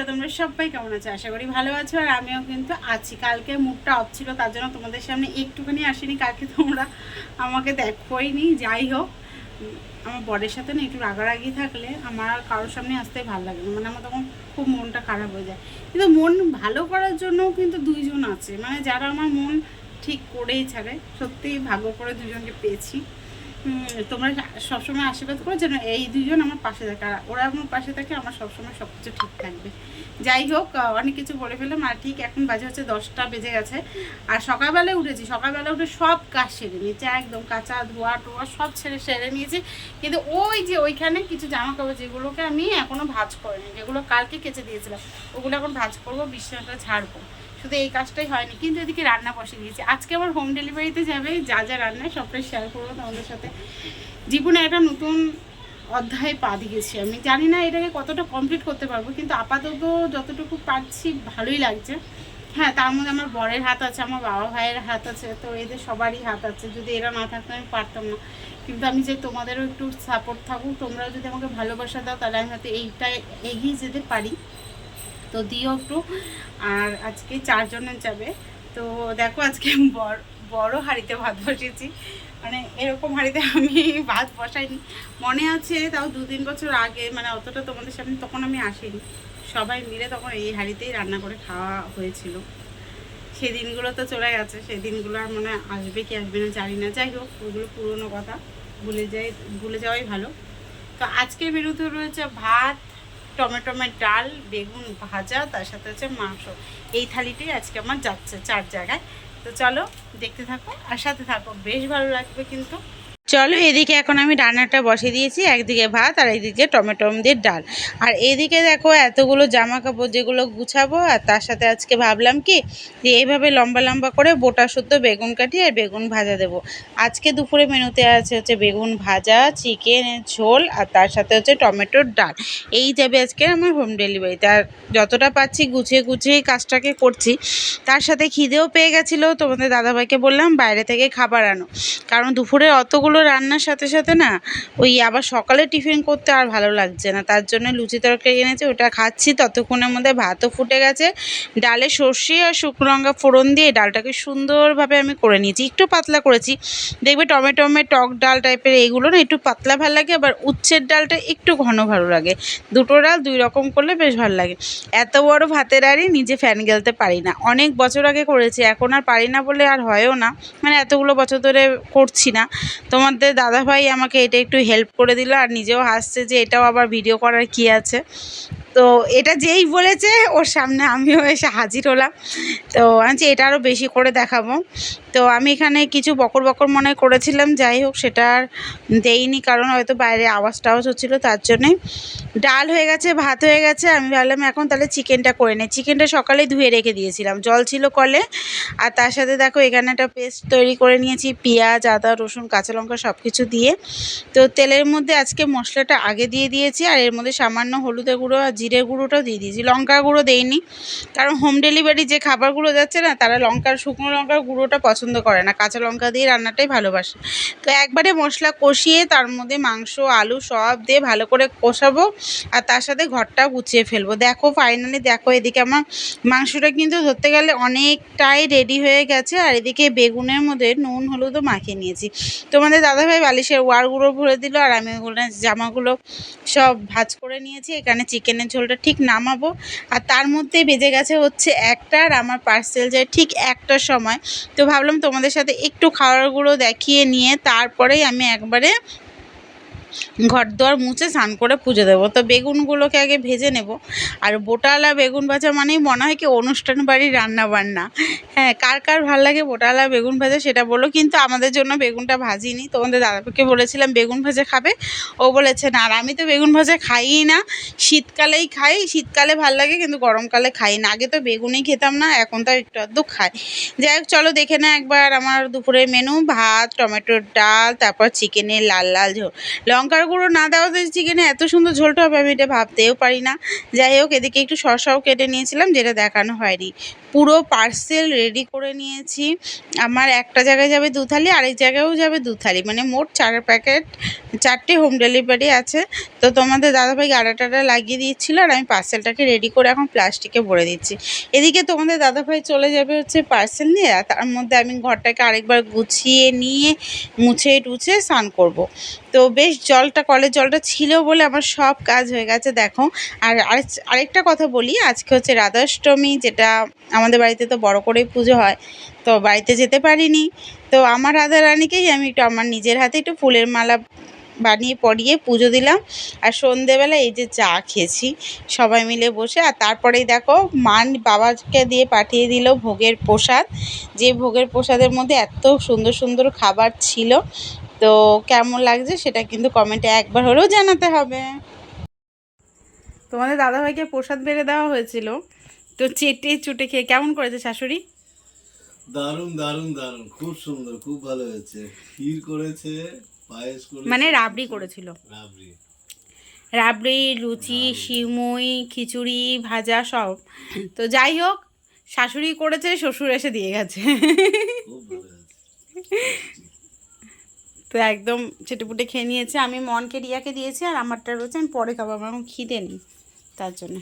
বন্ধুরা, তোমরা সবাই কেমন আছো? আশা করি ভালো আছো, আর আমিও কিন্তু আছি। কালকে মুখটা অফ ছিল, তার জন্য তোমাদের সামনে একটুখানি আসিনি। কালকে তোমরা আমাকে দেখোই নি যাই হোক। আমার বরের সাথে না একটু রাগারাগি থাকলে আমার আর কারোর সামনে আসতে ভালো লাগে মানে আমার তখন খুব মনটা খারাপ হয়ে যায়। কিন্তু মন ভালো করার জন্যও কিন্তু দুইজন আছে। মানে যারা আমার মন ঠিক করেই ছাড়ে, সত্যিই ভাগ্য করে দুজনকে পেয়েছি। তোমরা সবসময় আশীর্বাদ করো যেন এই দুজন আমার পাশে থাকে। আর ওরা আমার পাশে থাকে, আমার সবসময় সব কিছু ঠিক থাকবে। যাই হোক অনেক কিছু বলে ফেললাম। আর ঠিক এখন বাজে হচ্ছে দশটা বেজে গেছে। আর সকালবেলায় উঠেছি সকালবেলা উঠে সব কাজ সেরে নিয়েছি। একদম কাঁচা ধোয়া টোয়া সব ছেড়ে সেরে নিয়েছি। কিন্তু ওই যে ওইখানে কিছু জামা কাপড় যেগুলোকে আমি এখনও ভাঁজ করিনি, যেগুলো কালকে কেচে দিয়েছিলাম, ওগুলো এখন ভাঁজ করব, বিছানাটা ঝাড়বো। শুধু এই কাজটাই হয়নি, কিন্তু এদিকে রান্না বসে দিয়েছি। আজকে আবার হোম ডেলিভারিতে যাবে, যা যা রান্না সবটাই শেয়ার করব তোমাদের সাথে। জীবনে একটা নতুন অধ্যায় পা দিয়েছি আমি। জানি না এটাকে কতটা কমপ্লিট করতে পারব, কিন্তু আপাতত যতটুকু পারছি ভালোই লাগছে। হ্যাঁ তার মধ্যে আমার বরের হাত আছে, আমার বাবা ভাইয়ের হাত আছে, তো এদের সবারই হাত আছে। যদি এরা না থাকতো আমি পারতাম না। কিন্তু আমি যে তোমাদেরও একটু সাপোর্ট থাকুক, তোমরাও যদি আমাকে ভালোবাসা দাও, তাহলে আমি হয়তো এইটা এগিয়ে যেতে পারি। তো দিও একটু। আর আজকে চারজনের যাবে। তো দেখো আজকে বড় বড় হাঁড়িতে ভাত বসেছি মানে এরকম হাঁড়িতে আমি ভাত বসাইনি। মনে আছে তাও দু তিন বছর আগে মানে অতটা তোমাদের সামনে তখন আমি আসিনি। সবাই মিলে তখন এই হাঁড়িতেই রান্না করে খাওয়া হয়েছিল। সেই দিনগুলো তো চলে গেছে। সেই দিনগুলো আর মনে আসবে কি আসবে না জানি না। যাই হোক, ওগুলো পুরোনো কথা। ভুলে যাই, ভুলে যাওয়াই ভালো। তো আজকের মেনুতে রয়েছে ভাত টমেটোমের ডাল, বেগুন ভাজা, তার সাথে হচ্ছে মাংস। এই থালিটাই আজকে আমার যাচ্ছে চার জায়গায়। তো চলো, দেখতে থাকো, আর সাথে থাকো। বেশ ভালো লাগবে কিন্তু। চলো এদিকে এখন আমি রান্নাটা বসিয়ে দিয়েছি, একদিকে ভাত আর একদিকে টমেটো দিয়ে ডাল। আর এদিকে দেখো এতগুলো জামা কাপড় যেগুলো গুছাবো, আর তার সাথে আজকে ভাবলাম কি যে এইভাবে লম্বা লম্বা করে বোটা শুদ্ধ বেগুন কাটি আর বেগুন ভাজা দেবো। আজকে দুপুরে মেনুতে আছে হচ্ছে বেগুন ভাজা, চিকেন, ঝোল আর তার সাথে হচ্ছে টমেটোর ডাল। এই যাবে আজকে আমার হোম ডেলিভারিতে আর যতটা পাচ্ছি গুছিয়ে গুছিয়ে কাজটাকে করছি। তার সাথে খিদেও পেয়ে গেছিল, তোমাদের দাদাভাইকে বললাম বাইরে থেকে খাবার আনো। কারণ দুপুরে অতগুলো রান্নার সাথে সাথে না ওই আবার সকালে টিফিন করতে আর ভালো লাগছে না। তার জন্য লুচি তরকারি এনেছে, ওটা খাচ্ছি। ততক্ষণের মধ্যে ভাতও ফুটে গেছে। ডালে সর্ষে আর শুকনো ফোড়ন দিয়ে ডালটাকে সুন্দরভাবে আমি করে নিয়েছি। একটু পাতলা করেছি। দেখবে টমেটোমে টক ডাল টাইপের এইগুলো না একটু পাতলা ভালো লাগে, আবার উচ্ছের ডালটা একটু ঘন ভালো লাগে। দুটো ডাল দুই রকম করলে বেশ ভালো লাগে। এত বড় ভাতের আরই নিজে ফ্যান গেলতে পারি না। অনেক বছর আগে করেছি, এখন আর পারি না বলে আর হয়ও না। মানে এতগুলো বছর ধরে করছি না। তোমাদের দাদাভাই আমাকে এটা একটু হেল্প করে দিল আর নিজেও হাসছে যে এটাও আবার ভিডিও করার কি আছে। তো এটা যেই বলেছে, ওর সামনে আমিও এসে হাজির হলাম। তো আমি এটা আরও বেশি করে দেখাবো। তো আমি এখানে কিছু বকর বকর মনে করেছিলাম, যাই হোক, সেটা আর দেইনি, কারণ হয়তো বাইরে আওয়াজ টাওয়াজ হচ্ছিল, তার জন্যে ডাল হয়ে গেছে, ভাত হয়ে গেছে। আমি ভাবলাম, এখন তাহলে চিকেনটা করে নিই। চিকেনটা সকালে ধুয়ে রেখে দিয়েছিলাম। জল ছিল কলে। আর তার সাথে দেখো, এখানে একটা পেস্ট তৈরি করে নিয়েছি, পেঁয়াজ, আদা, রসুন, কাঁচা লঙ্কা সব কিছু দিয়ে। তো তেলের মধ্যে আজকে মশলাটা আগে দিয়ে দিয়েছি, আর এর মধ্যে সামান্য হলুদের গুঁড়ো আর জিরে গুঁড়োটাও দিয়ে দিয়েছি। লঙ্কা গুঁড়ো দেইনি, কারণ হোম ডেলিভারি যে খাবারগুলো যাচ্ছে না, তারা লঙ্কার, শুকনো লঙ্কার গুঁড়োটা পছন্দ করে না। কাঁচা লঙ্কা দিয়ে রান্নাটাই ভালোবাসে। তো একবারে মশলা কষিয়ে তার মধ্যে মাংস, আলু সব দিয়ে ভালো করে কষাবো, আর তার সাথে ঘরটা গুছিয়ে ফেলব। দেখো ফাইনালি দেখো, এদিকে আমার মাংসটা কিন্তু ধরতে গেলে অনেকটাই রেডি হয়ে গেছে, আর এদিকে বেগুনের মধ্যে নুন, হলুদও মাখিয়ে নিয়েছি। তোমাদের দাদাভাই বালিশের ওয়ারগুলো ভরে দিল, আর আমি ওগুলো জামাগুলো সব ভাজ করে নিয়েছি। এখানে চিকেনের ঝোলটা ঠিক নামাবো। আর তার মধ্যেই বেজে গেছে হচ্ছে একটা আর আমার পার্সেল যায় ঠিক একটার সময়। তো ভাবলাম তোমাদের সাথে একটু খাওয়ারগুলো দেখিয়ে নিয়ে তারপরেই আমি একবারে ঘর দোয়ার মুছে স্নান করে পুজো দেবো। তো বেগুনগুলোকে আগে ভেজে নেব। আর বোটালা বেগুন ভাজা মানেই মনে হয় কি অনুষ্ঠান বাড়ির রান্না বান্না হ্যাঁ কার কার ভালো লাগে বোটালা বেগুন ভাজা সেটা বলো। কিন্তু আমাদের জন্য বেগুনটা ভাজিনি। তোমাদের দাদাকে বলেছিলাম বেগুন ভাজা খাবে। ও বলেছে, না, আর আমি তো বেগুন ভাজা খাইই না। শীতকালেই খাই। শীতকালে ভালো লাগে, কিন্তু গরমকালে খাই না। আগে তো বেগুনই খেতাম না, এখন তো একটু আধটু খাই। যাই হোক, চলো দেখে না একবার আমার দুপুরের মেনু ভাত, টমেটোর ডাল, তারপর চিকেনের লাল লাল ঝোল। লঙ্কার গুঁড়ো না দেওয়াতে চিকেনে এত সুন্দর ঝোলটা হবে আমি এটা ভাবতেও পারি না যাই হোক, এদিকে একটু শসাও কেটে নিয়েছিলাম, যেটা দেখানো হয়নি। পুরো পার্সেল রেডি করে নিয়েছি। আমার একটা জায়গায় যাবে দু থালি আরেক জায়গায়ও যাবে দু থালি মানে মোট চার প্যাকেট, চারটে হোম ডেলিভারি আছে। তো তোমাদের দাদাভাই গাড়া টাড়া লাগিয়ে দিচ্ছিল আর আমি পার্সেলটাকে রেডি করে এখন প্লাস্টিকে ভরে দিচ্ছি। এদিকে তোমাদের দাদাভাই চলে যাবে হচ্ছে পার্সেল নিয়ে তার মধ্যে আমি ঘরটাকে আরেকবার গুছিয়ে নিয়ে মুছে টুছে স্নান করব। তো বেশ জলটা, কলের জলটা ছিল বলে আমার সব কাজ হয়ে গেছে, দেখো। আর আরেক- আরেকটা কথা বলি, আজকে হচ্ছে রাধাষ্টমী, যেটা আমাদের বাড়িতে তো বড় করেই পুজো হয়, তো বাড়িতে যেতে পারিনি। তো আমার রাধা রানীকেই আমি একটু আমার নিজের হাতে একটু ফুলের মালা বানিয়ে পরিয়ে পুজো দিলাম। আর সন্ধেবেলা এই যে চা খেয়েছি, সবাই মিলে বসে, আর তারপরেই দেখো, মান বাবাকে দিয়ে পাঠিয়ে দিল ভোগের প্রসাদ। যে ভোগের প্রসাদের মধ্যে এত সুন্দর সুন্দর খাবার ছিল তো কেমন লাগছে সেটা কিন্তু কমেন্টে একবার হলেও জানাতে হবে। তোমাদের দাদাভাইকে প্রসাদ বেড়ে দেওয়া হয়েছিল। তো চেটে চুটে খেয়ে কেমন করেছে শাশুড়ি? দারুণ দারুণ দারুণ। খুব সুন্দর খুব ভালো হয়েছে। ক্ষীর করেছে পায়েস করেছে। মানে রাবড়ি করেছিল। রাবড়ি। রাবড়ি লুচি সিমুই খিচুড়ি ভাজা সব। তো যাই হোক শাশুড়ি করেছে শ্বশুর এসে দিয়ে গেছে। খুব ভালো হয়েছে। তো একদম ছেটেপুটে খেয়ে নিয়েছে। আমি মনকে রিয়াকে দিয়েছি আর আমারটা রয়েছে, আমি পরে খাব, আমার খিদে নিই তার জন্য।